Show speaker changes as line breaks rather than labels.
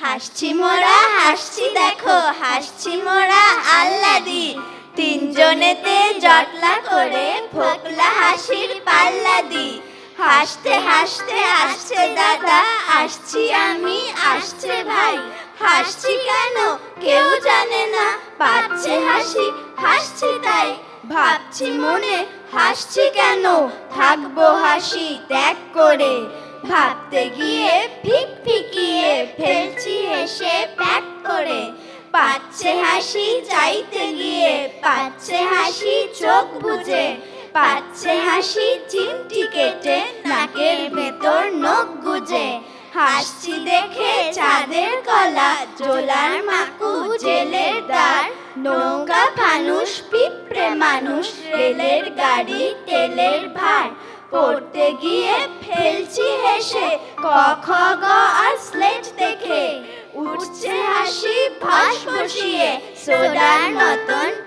হাসছি মোরা, হাসছি দেখো, হাসছি মোরা, আল্লাদি। তিনজনেতে জটলা করে ফোকলা হাসির পাল্লা দি হাসতে হাসতে আসছে দাদা আসছি আমি আসছে ভাই। হাসছি কেন? কেউ জানে না, পাচ্ছে হাসি, হাসছি তাই। ভাবছি মনে, হাসছি কেন? থাকব হাসি ত্যাগ করে। ভাবতে গিয়ে ফিক হেসে প্যাক করে, পাচ্ছে হাসি চাইতে গিয়ে, পাচ্ছে হাসি চোখ বুঝে পাচ্ছে হাসি চিমটি কেটে, নাকের ভেতর নখ গুজে। হাসছি দেখে চাঁদের কলা জোলার মাকু, জেলের দ্বার। নৌকা ফানুষ, পিঁপড়ে মানুষ, রেলের গাড়ি, তেলের ভার। পড়তে গিয়ে ফেলছি হেসে, ক, খ, গ উঠছে হাসি ভাস বসিয়ে সোডার পেট